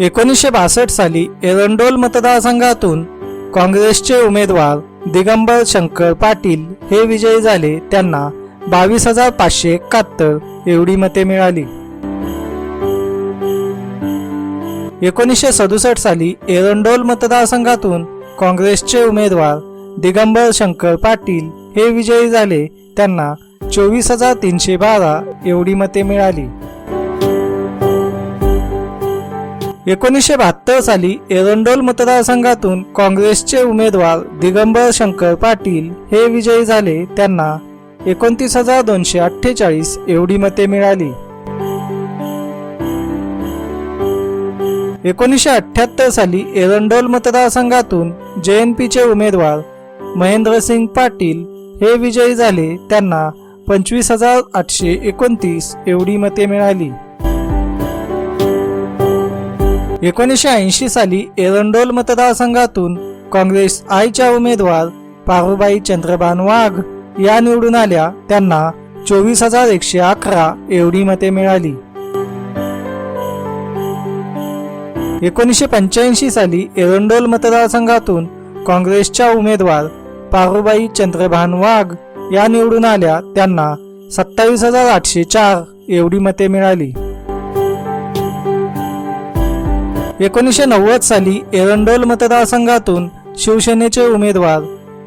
एकोणीसशे बासष्ट साली एरंडोल मतदारसंघातून काँग्रेसचे उमेदवार दिगंबर शंकर पाटील हे विजयी झाले. त्यांना बावीस हजार पाचशे एकाहत्तर एवढी मते मिळाली. एकोणीसशे सदुसष्ट साली एरंडोल मतदारसंघातून काँग्रेसचे उमेदवार दिगंबर शंकर पाटील हे विजयी झाले. त्यांना चोवीस हजार तीनशे बारा एवढी मते मिळाली. एकोणीसशे बहात्तर साली एरंडोल मतदारसंघातून काँग्रेसचे उमेदवार दिगंबर शंकर पाटील हे विजयी झाले. त्यांना एकोणतीस हजार दोनशे अठ्ठेचाळीस एवढी मते मिळाली. एकोणीसशे अठ्ठ्याहत्तर साली एरंडोल मतदारसंघातून जय एन पीचे उमेदवार महेंद्रसिंग पाटील हे विजयी झाले. त्यांना पंचवीस हजार आठशे एकोणतीस एवढी मते मिळाली. एकोणीसशे ऐंशी साली एरंडोल मतदारसंघातून काँग्रेस आयच्या उमेदवार पारुबाई चंद्रबान वाघ या निवडून आल्या. त्यांना चोवीस हजार एकशे अकरा एवढी मते मिळाली. एकोणीसशे पंच्याऐंशी साली एरंडोल मतदारसंघातून काँग्रेसच्या उमेदवार पारुबाई चंद्रभान वाघ या निवडून आल्या. त्यांना सत्तावीस हजार आठशे चार एवढी मते मिळाली. एकोणीसशे नव्वद साली एरंडोल मतदारसंघातून शिवसेनेचे उमेदवार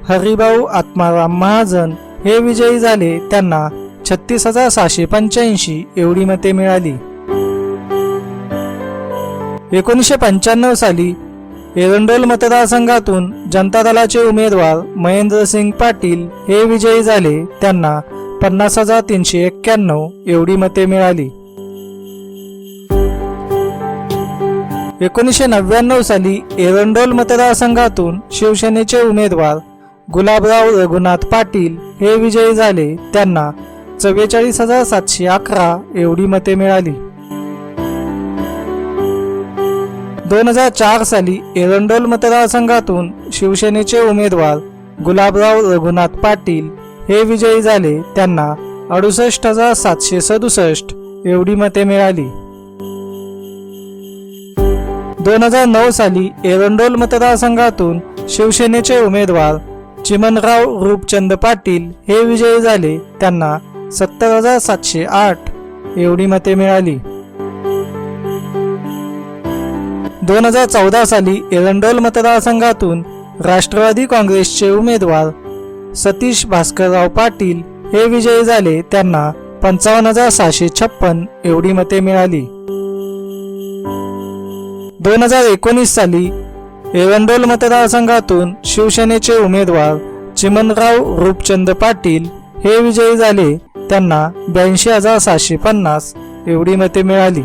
हरिभाऊ आत्माराम महाजन हे विजयी झाले. त्यांना छत्तीस हजार सहाशे पंच्याऐंशी एवढी मते मिळाली. एकोणीसशे पंच्याण्णव साली एरंडोल मतदारसंघातून जनता दलाचे उमेदवार महेंद्रसिंग पाटील हे विजयी झाले. त्यांना पन्नास हजार तीनशे एक्क्याण्णव एवढी मते मिळाली. एकोणीसशे नव्याण्णव साली एरंडोल मतदारसंघातून शिवसेनेचे उमेदवार गुलाबराव रघुनाथ पाटील हे विजयी झाले. त्यांना चव्वेचाळीस हजार सातशे अकरा एवढी मते मिळाली. दोन हजार चार साली एरंडोल मतदारसंघातून शिवसेनेचे उमेदवार गुलाबराव रघुनाथ पाटील हे विजयी झाले. त्यांना अडुसष्ट हजार सातशे सदुसष्ट एवढी मते मिळाली. दोन हजार नऊ साली एरंडोल मतदारसंघातून शिवसेनेचे उमेदवार चिमनराव रूपचंद पाटील हे विजयी झाले. त्यांना सत्तर हजार सातशे आठ एवढी मते मिळाली. दोन हजार चौदा साली एरंडोल मतदारसंघातून राष्ट्रवादी काँग्रेसचे उमेदवार सतीश भास्करराव पाटील हे विजयी झाले. त्यांना पंचावन्न हजार सहाशे छप्पन एवढी मते मिळाली. दोन हजार एकोणीस साली एरंडोल मतदारसंघातून शिवसेनेचे उमेदवार चिमनराव रूपचंद पाटील हे विजयी झाले. त्यांना ब्याऐंशी हजार सहाशे पन्नास एवढी मते मिळाली.